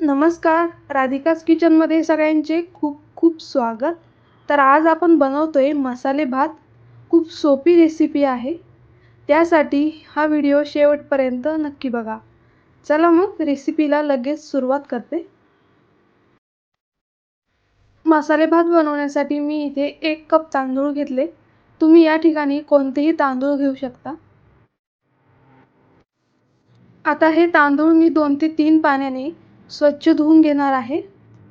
नमस्कार राधिकाज किचनमध्ये सगळ्यांचे खूप खूप स्वागत. तर आज आपण बनवतो आहे मसाले भात. खूप सोपी रेसिपी आहे. त्यासाठी हा व्हिडिओ शेवटपर्यंत नक्की बघा. चला मग रेसिपीला लगेच सुरुवात करते. मसाले भात बनवण्यासाठी मी इथे एक कप तांदूळ घेतले. तुम्ही या ठिकाणी कोणतेही तांदूळ घेऊ शकता. आता हे तांदूळ मी दोन ते तीन पाण्याने स्वच्छ धुवून घेणार आहे.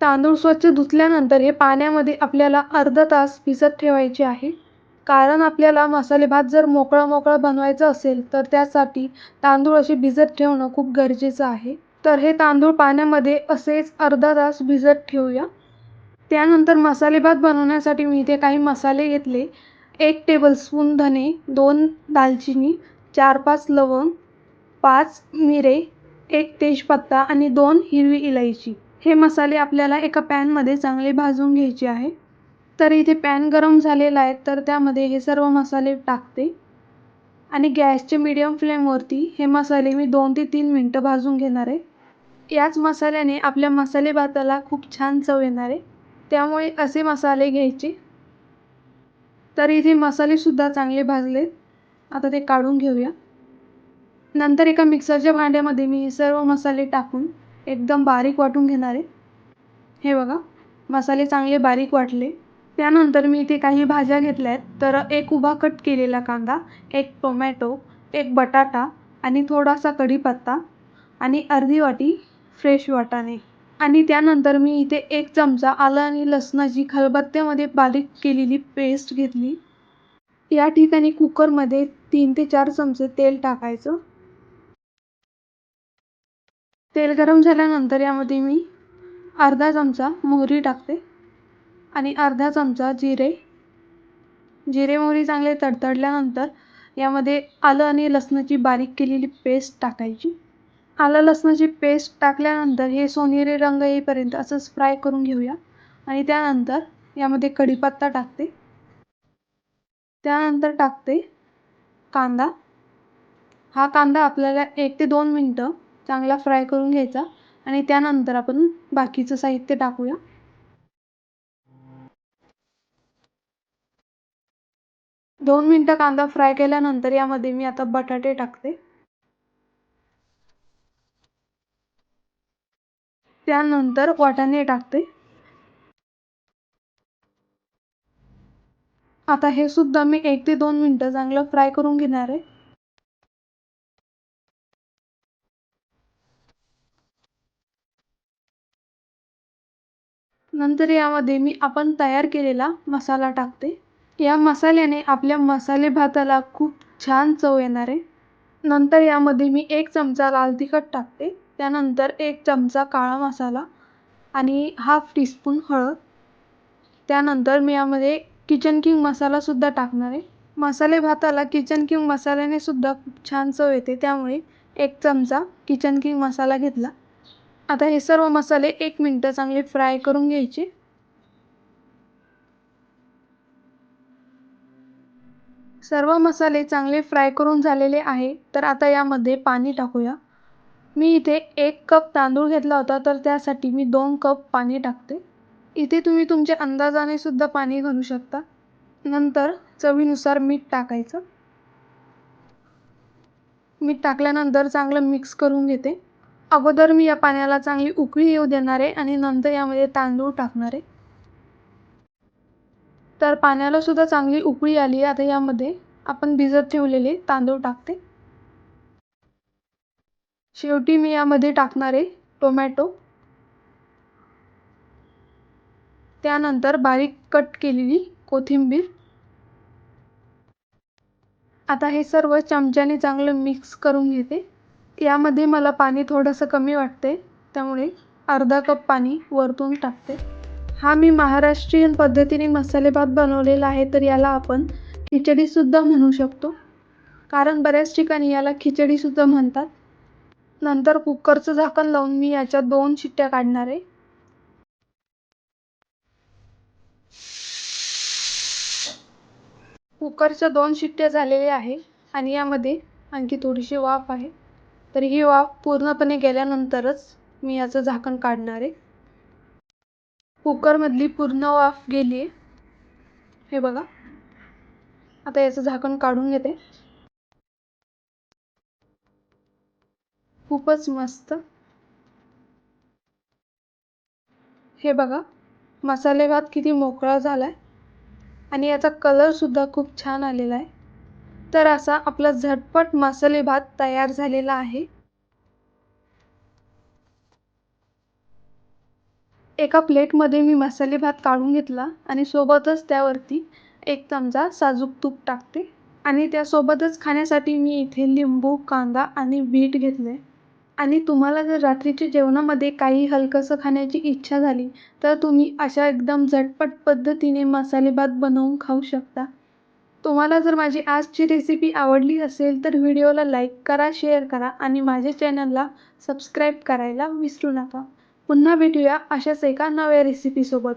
तांदूळ स्वच्छ धुतल्यानंतर हे पाण्यामध्ये आपल्याला अर्धा तास भिजत ठेवायचे आहे. कारण आपल्याला मसाले भात जर मोकळा मोकळा बनवायचा असेल तर त्यासाठी तांदूळ असे भिजत ठेवणं खूप गरजेचं आहे. तर हे तांदूळ पाण्यामध्ये असेच अर्धा तास भिजत ठेवूया. त्यानंतर मसाले भात बनवण्यासाठी मी इथे काही मसाले घेतले. एक टेबलस्पून धने दोन दालचिनी चार पाच लवंग पाच मिरे एक तेजपत्ता आणि दोन हिरवी इलायची. हे मसाले आपल्याला एका पॅनमध्ये चांगले भाजून घ्यायचे आहे. तर इथे पॅन गरम झालेला आहे तर त्यामध्ये हे सर्व मसाले टाकते. आणि गॅसच्या मीडियम फ्लेमवरती हे मसाले मी दोन ते तीन मिनटं भाजून घेणार आहे. याच मसाल्याने आपल्या मसाले भाताला खूप छान चव येणार आहे. त्यामुळे असे मसाले घ्यायचे. तर इथे मसालेसुद्धा चांगले भाजले आता ते काढून घेऊया. नंतर एका मिक्सरच्या भांड्यामध्ये मी सर्व मसाले टाकून एकदम बारीक वाटून घेणार आहे. हे बघा मसाले चांगले बारीक वाटले. त्यानंतर मी इथे काही भाज्या घेतल्या आहेत. तर एक उभा कट केलेला कांदा एक टोमॅटो एक बटाटा आणि थोडासा कढीपत्ता आणि अर्धी वाटी फ्रेश वाटाणे. आणि त्यानंतर मी इथे एक चमचा आलं आणि लसणाची खलबत्त्यामध्ये बारीक केलेली पेस्ट घेतली. या ठिकाणी कुकरमध्ये तीन ते चार चमचे तेल टाकायचं. तेल गरम झाल्यानंतर यामध्ये मी अर्धा चमचा मोहरी टाकते आणि अर्धा चमचा जिरे. जिरे मोहरी चांगले तडतडल्यानंतर यामध्ये आलं आणि लसणाची बारीक केलेली पेस्ट टाकायची. आलं लसणाची पेस्ट टाकल्यानंतर हे सोनेरी रंग येईपर्यंत असंच फ्राय करून घेऊया आणि त्यानंतर यामध्ये कढीपत्ता टाकते. त्यानंतर टाकते कांदा. हा कांदा आपल्याला एक ते दोन मिनटं चांगला फ्राय करून घ्यायचा आणि त्यानंतर आपण बाकीचं साहित्य टाकूया. दोन मिनटं कांदा फ्राय केल्यानंतर यामध्ये मी आता बटाटे टाकते. त्यानंतर वाटाणे टाकते. आता हे सुद्धा मी एक ते दोन मिनटं चांगलं फ्राय करून घेणार आहे. नंतर यामध्ये मी आपण तयार केलेला मसाला टाकते. या मसाल्याने आपल्या मसाले भाताला खूप छान चव येणार आहे. नंतर यामध्ये मी एक चमचा लाल तिखट टाकते. त्यानंतर एक चमचा काळा मसाला आणि हाफ टीस्पून हळद. त्यानंतर मी यामध्ये किचन किंग मसालासुद्धा टाकणार आहे. मसाले भाताला किचन किंग मसाल्याने सुद्धा खूप छान चव येते. त्यामुळे एक चमचा किचन किंग मसाला घेतला. आता हे सर्व मसाले एक मिनटं चांगले फ्राय करून घ्यायचे. सर्व मसाले चांगले फ्राय करून झालेले आहे तर आता यामध्ये पाणी टाकूया. मी इथे एक कप तांदूळ घेतला होता तर त्यासाठी मी दोन कप पाणी टाकते. इथे तुम्ही तुमच्या अंदाजाने सुद्धा पाणी घालू शकता. नंतर चवीनुसार मीठ टाकायचं. मीठ टाकल्यानंतर चांगलं मिक्स करून घेते. अगोदर मी या पाण्याला चांगली उकळी येऊ देणार आहे आणि नंतर यामध्ये तांदूळ टाकणार. आहे तर पाण्याला सुद्धा चांगली उकळी आली आता यामध्ये आपण भिजत ठेवलेले तांदूळ टाकते. शेवटी मी यामध्ये टाकणार आहे टोमॅटो. त्यानंतर बारीक कट केलेली कोथिंबीर. आता हे सर्व चमच्याने चांगलं मिक्स करून घेते. यामध्ये मला पाणी थोडंसं कमी वाटते. त्यामुळे अर्धा कप पाणी वरतून टाकते. हा मी महाराष्ट्रीयन पद्धतीने मसाले भात बनवलेला आहे तर याला आपण खिचडीसुद्धा म्हणू शकतो. कारण बऱ्याच ठिकाणी याला खिचडीसुद्धा म्हणतात. नंतर कुकरचं झाकण लावून मी याच्या दोन शिट्ट्या काढणार आहे. कुकरच्या दोन शिट्ट्या झालेल्या आहे आणि यामध्ये आणखी थोडीशी वाफ आहे. तर ही वाफ पूर्णपणे गेल्यानंतरच मी याचं झाकण काढणार आहे. कुकरमधली पूर्ण वाफ गेली आहे. हे बघा. आता याचं झाकण काढून घेते. खूपच मस्त. हे बघा. मसाले भात किती मोकळा झाला आहे आणि याचा कलरसुद्धा खूप छान आलेला आहे. तर असा आपला झटपट मसाले भात तयार झालेला आहे. एका प्लेटमध्ये मी मसाले भात काढून घेतला आणि सोबतच त्यावरती एक चमचा साजूक तूप टाकते आणि त्यासोबतच खाण्यासाठी मी इथे लिंबू कांदा आणि बीट घेतले. आणि तुम्हाला जर रात्रीच्या जेवणामध्ये काही हलकंसं खाण्याची इच्छा झाली तर तुम्ही अशा एकदम झटपट पद्धतीने मसाले भात बनवून खाऊ शकता. तुम्हाला जर माझी आजची रेसिपी आवडली असेल तर व्हिडिओला लाईक करा शेअर करा आणि माझ्या चॅनलला सबस्क्राईब करायला विसरू नका. पुन्हा भेटूया अशाच एका नव्या रेसिपीसोबत